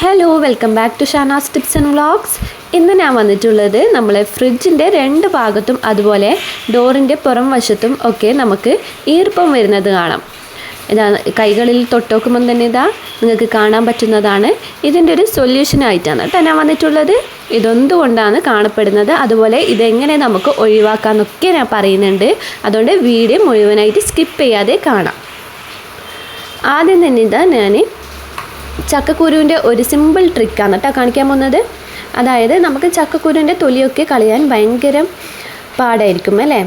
Hello welcome back to Shanas tips and vlogs ഇന്ന് ഞാൻ വന്നിട്ടുള്ളത് നമ്മളെ ഫ്രിഡ്ജിന്റെ രണ്ട് ഭാഗത്തും അതുപോലെ ഡോറിന്റെ പുറം വശത്തും ഒക്കെ നമുക്ക് ഈർപ്പം വരുന്നത് കാണാം. ഇതാ കൈകളിൽ തൊട്ടോക്കുമ്പം തന്നെ ഇതാ നിങ്ങൾക്ക് കാണാൻ പറ്റുന്നതാണ്. ഇതിന്റെ ഒരു സൊല്യൂഷനായിട്ടാണ് കേട്ടോ ഞാൻ വന്നിട്ടുള്ളത്. ഇതെന്തുകൊണ്ടാണ് കാണപ്പെടുന്നത്? അതുപോലെ ഇതെങ്ങനെ നമുക്ക് ഒഴിവാക്കാമെന്നൊക്കെ ഞാൻ പറയുന്നുണ്ട്. അതുകൊണ്ട് വീഡിയോ മുഴുവനായിട്ട് സ്കിപ്പ് ചെയ്യാതെ കാണാം. ആദ്യം തന്നെ ഇതാ ഞാൻ ചക്കക്കുരുവിന്റെ ഒരു സിമ്പിൾ ട്രിക്കാണ് കേട്ടോ കാണിക്കാൻ പോകുന്നത്. അതായത് നമുക്ക് ചക്കക്കുരുവിന്റെ തൊലിയൊക്കെ കളയാൻ ഭയങ്കര പാടായിരിക്കും അല്ലേ?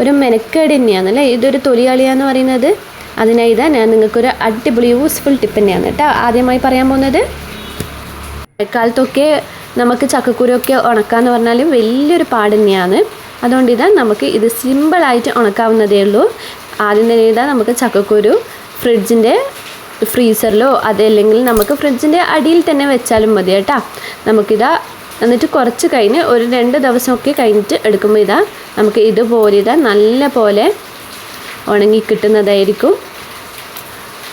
ഒരു മെനക്കേട് തന്നെയാണ് അല്ലേ? ഇതൊരു തൊലി കളിയാന്ന് പറയുന്നത്. അതിനായി ഇതാ ഞാൻ നിങ്ങൾക്കൊരു അടിപൊളി യൂസ്ഫുൾ ടിപ്പ് തന്നെയാണ് കേട്ടോ. ആദ്യമായി പറയാൻ പോകുന്നത് മഴക്കാലത്തൊക്കെ നമുക്ക് ചക്കക്കുരുവൊക്കെ ഉണക്കാന്ന് പറഞ്ഞാൽ വലിയൊരു പാട് തന്നെയാണ്. അതുകൊണ്ട് ഇതാ നമുക്ക് ഇത് സിമ്പിളായിട്ട് ഉണക്കാവുന്നതേ ഉള്ളൂ. ആദ്യം തന്നെ ഇതാ നമുക്ക് ചക്കക്കുരു ഫ്രിഡ്ജിന്റെ ഫ്രീസറിലോ അതല്ലെങ്കിൽ നമുക്ക് ഫ്രിഡ്ജിന്റെ അടിയിൽ തന്നെ വെച്ചാലും മതി കേട്ടോ. നമുക്കിതാ എന്നിട്ട് കുറച്ച് കഴിഞ്ഞ് ഒരു രണ്ട് ദിവസമൊക്കെ കഴിഞ്ഞിട്ട് എടുക്കുമ്പോൾ ഇതാ നമുക്ക് ഇതുപോലെ ഇതാ നല്ല പോലെ ഉണങ്ങി കിട്ടുന്നതായിരിക്കും.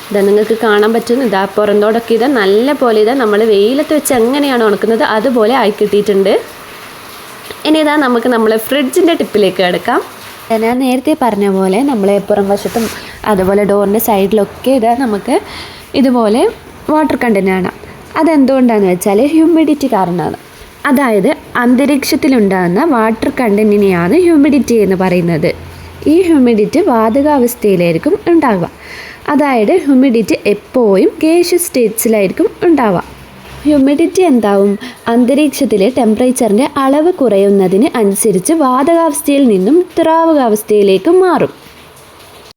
ഇതാ നിങ്ങൾക്ക് കാണാൻ പറ്റും. ഇതാ പുറന്തോടൊക്കെ ഇതാ നല്ല പോലെ ഇതാ നമ്മൾ വെയിലത്ത് വെച്ച് എങ്ങനെയാണ് ഉണക്കുന്നത് അതുപോലെ ആയി കിട്ടിയിട്ടുണ്ട്. ഇനി ഇതാ നമുക്ക് നമ്മളെ ഫ്രിഡ്ജിന്റെ ടിപ്പിലേക്ക് കിടക്കാം. ഞാൻ നേരത്തെ പറഞ്ഞ പോലെ നമ്മളെ പുറം വശത്തും അതുപോലെ ഡോറിന്റെ സൈഡിലൊക്കെ ഇത് നമുക്ക് ഇതുപോലെ വാട്ടർ കണ്ടന്റ് കാണാം അതെന്തുകൊണ്ടാണെന്ന് വെച്ചാൽ ഹ്യൂമിഡിറ്റി കാരണമാണ്. അതായത് അന്തരീക്ഷത്തിലുണ്ടാകുന്ന വാട്ടർ കണ്ടന്റിനെയാണ് ഹ്യൂമിഡിറ്റി എന്ന് പറയുന്നത്. ഈ ഹ്യൂമിഡിറ്റി വാതകാവസ്ഥയിലായിരിക്കും ഉണ്ടാവുക. അതായത് ഹ്യൂമിഡിറ്റി എപ്പോഴും ഗേഷ്യസ് സ്റ്റേറ്റ്സിലായിരിക്കും ഉണ്ടാവുക. ഹ്യൂമിഡിറ്റി എന്താവും? അന്തരീക്ഷത്തിലെ ടെമ്പറേച്ചറിന്റെ അളവ് കുറയുന്നതിന് അനുസരിച്ച് വാതകാവസ്ഥയിൽ നിന്നും ദ്രാവകാവസ്ഥയിലേക്ക് മാറും.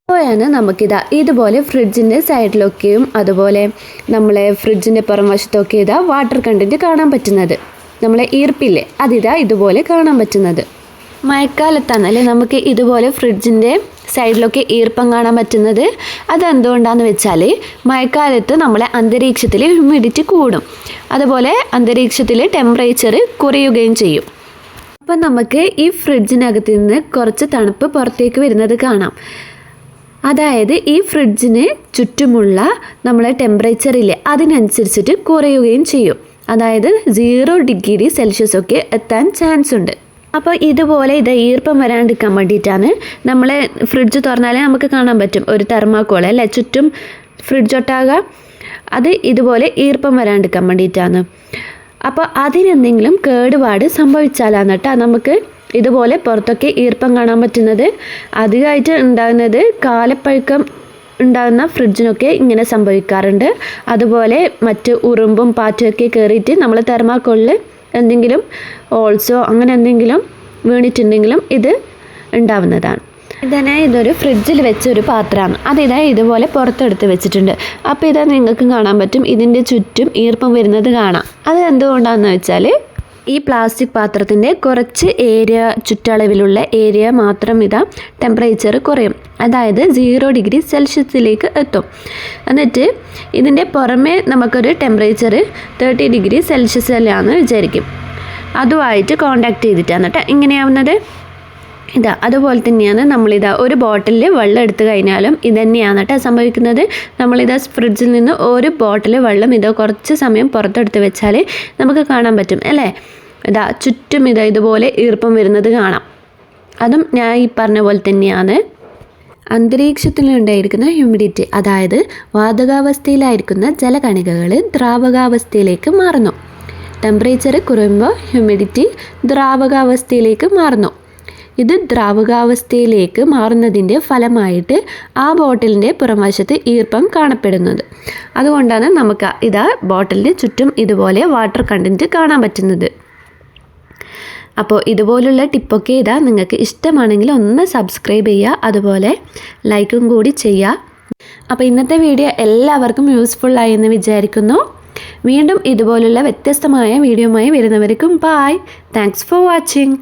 അപ്പോഴാണ് നമുക്കിതാ ഇതുപോലെ ഫ്രിഡ്ജിന്റെ സൈഡിലൊക്കെയും അതുപോലെ നമ്മളെ ഫ്രിഡ്ജിന്റെ പുറം വശത്തൊക്കെ ഇതാ വാട്ടർ കണ്ടന്റ് കാണാൻ പറ്റുന്നത്. നമ്മളെ ഈർപ്പില്ലേ അതിതാ ഇതുപോലെ കാണാൻ പറ്റുന്നത്. മഴക്കാലത്താണല്ലേ നമുക്ക് ഇതുപോലെ ഫ്രിഡ്ജിന്റെ സൈഡിലൊക്കെ ഈർപ്പം കാണാൻ പറ്റുന്നത്? അതെന്തുകൊണ്ടാന്ന് വെച്ചാൽ മഴക്കാലത്ത് നമ്മളെ അന്തരീക്ഷത്തിൽ ഹ്യൂമിഡിറ്റി കൂടും. അതുപോലെ അന്തരീക്ഷത്തിൽ ടെമ്പറേച്ചർ കുറയുകയും ചെയ്യും. അപ്പം നമുക്ക് ഈ ഫ്രിഡ്ജിനകത്ത് നിന്ന് കുറച്ച് തണുപ്പ് പുറത്തേക്ക് വരുന്നത് കാണാം. അതായത് ഈ ഫ്രിഡ്ജിന് ചുറ്റുമുള്ള നമ്മളെ ടെമ്പറേച്ചറില്ലേ അതിനനുസരിച്ചിട്ട് കുറയുകയും ചെയ്യും. അതായത് സീറോ ഡിഗ്രി സെൽഷ്യസ് ഒക്കെ എത്താൻ ചാൻസ് ഉണ്ട്. അപ്പോൾ ഇതുപോലെ ഇത് ഈർപ്പം വരാണ്ടിരിക്കാൻ വേണ്ടിയിട്ടാണ് നമ്മളെ ഫ്രിഡ്ജ് തുറന്നാലേ നമുക്ക് കാണാൻ പറ്റും. ഒരു തെർമാക്കോൾ അല്ലേ ചുറ്റും ഫ്രിഡ്ജ് ഒട്ടാകുക അത് ഇതുപോലെ ഈർപ്പം വരാണ്ടിരിക്കാൻ വേണ്ടിയിട്ടാണ്. അപ്പോൾ അതിനെന്തെങ്കിലും കേടുപാട് സംഭവിച്ചാലാണ് നമുക്ക് ഇതുപോലെ പുറത്തൊക്കെ ഈർപ്പം കാണാൻ പറ്റുന്നത്. അധികമായിട്ട് ഉണ്ടാകുന്നത് കാലപ്പഴക്കം ഉണ്ടാകുന്ന ഫ്രിഡ്ജിനൊക്കെ ഇങ്ങനെ സംഭവിക്കാറുണ്ട്. അതുപോലെ മറ്റ് ഉറുമ്പും പാറ്റുമൊക്കെ കയറിയിട്ട് നമ്മൾ തെർമാക്കോളിൽ എന്തെങ്കിലും ഓൾസോ അങ്ങനെ എന്തെങ്കിലും വീണിട്ടുണ്ടെങ്കിലും ഇത് ഉണ്ടാവുന്നതാണ്. ഇതന്നെ ഇതൊരു ഫ്രിഡ്ജിൽ വെച്ച ഒരു പാത്രമാണ് അതിതാ ഇതുപോലെ പുറത്തെടുത്ത് വെച്ചിട്ടുണ്ട്. അപ്പോൾ ഇതാ നിങ്ങൾക്ക് കാണാൻ പറ്റും. ഇതിന്റെ ചുറ്റും ഈർപ്പം വരുന്നത് കാണാം. അത് എന്തുകൊണ്ടാണെന്ന് വെച്ചാൽ ഈ പ്ലാസ്റ്റിക് പാത്രത്തിന്റെ കുറച്ച് ഏരിയ ചുറ്റളവിലുള്ള ഏരിയ മാത്രം ഇതാ ടെമ്പറേച്ചർ കുറയും. അതായത് സീറോ ഡിഗ്രി സെൽഷ്യസിലേക്ക് എത്തും. എന്നിട്ട് ഇതിന്റെ പുറമേ നമുക്കൊരു ടെമ്പറേച്ചർ തേർട്ടി ഡിഗ്രി സെൽഷ്യസിലാണ് വിചാരിക്കും. അതുമായിട്ട് കോണ്ടാക്ട് ചെയ്തിട്ടാണ് കേട്ടോ ഇങ്ങനെയാവുന്നത്? ഇതാ അതുപോലെ തന്നെയാണ് നമ്മളിതാ ഒരു ബോട്ടിലിൽ വെള്ളം എടുത്തു കഴിഞ്ഞാലും ഇതന്നെയാണ് കേട്ടോ സംഭവിക്കുന്നത്. നമ്മളിതാ ഫ്രിഡ്ജിൽ നിന്ന് ഒരു ബോട്ടിൽ വെള്ളം ഇതോ കുറച്ച് സമയം പുറത്തെടുത്ത് വെച്ചാൽ നമുക്ക് കാണാൻ പറ്റും അല്ലേ? ഇതാ ചുറ്റും ഇതാ ഇതുപോലെ ഈർപ്പം വരുന്നത് കാണാം. അതും ഞാൻ ഈ പറഞ്ഞ പോലെ തന്നെയാണ്. അന്തരീക്ഷത്തിലുണ്ടായിരിക്കുന്ന ഹ്യൂമിഡിറ്റി അതായത് വാതകാവസ്ഥയിലായിരിക്കുന്ന ജലകണികകൾ ദ്രാവകാവസ്ഥയിലേക്ക് മാറുന്നു. ടെമ്പറേച്ചർ കുറയുമ്പോൾ ഹ്യൂമിഡിറ്റി ദ്രാവകാവസ്ഥയിലേക്ക് മാറുന്നു. ഇത് ദ്രാവകാവസ്ഥയിലേക്ക് മാറുന്നതിന്റെ ഫലമായിട്ട് ആ ബോട്ടിലിന്റെ പുറംവശത്ത് ഈർപ്പം കാണപ്പെടുന്നത്. അതുകൊണ്ടാണ് നമുക്ക് ഇതാ ബോട്ടിലിന്റെ ചുറ്റും ഇതുപോലെ വാട്ടർ കണ്ടന്റ് കാണാൻ പറ്റുന്നത്. അപ്പോൾ ഇതുപോലുള്ള ടിപ്പൊക്കെ ഇതാ നിങ്ങൾക്ക് ഇഷ്ടമാണെങ്കിൽ ഒന്ന് സബ്സ്ക്രൈബ് ചെയ്യുക അതുപോലെ ലൈക്കും കൂടി ചെയ്യുക. അപ്പോൾ ഇന്നത്തെ വീഡിയോ എല്ലാവർക്കും യൂസ്ഫുൾ ആയി എന്ന് വിചാരിക്കുന്നു. വീണ്ടും ഇതുപോലുള്ള വ്യത്യസ്തമായ വീഡിയോമായി വരുന്നവർക്കും ബായ് താങ്ക്സ് ഫോർ വാച്ചിങ്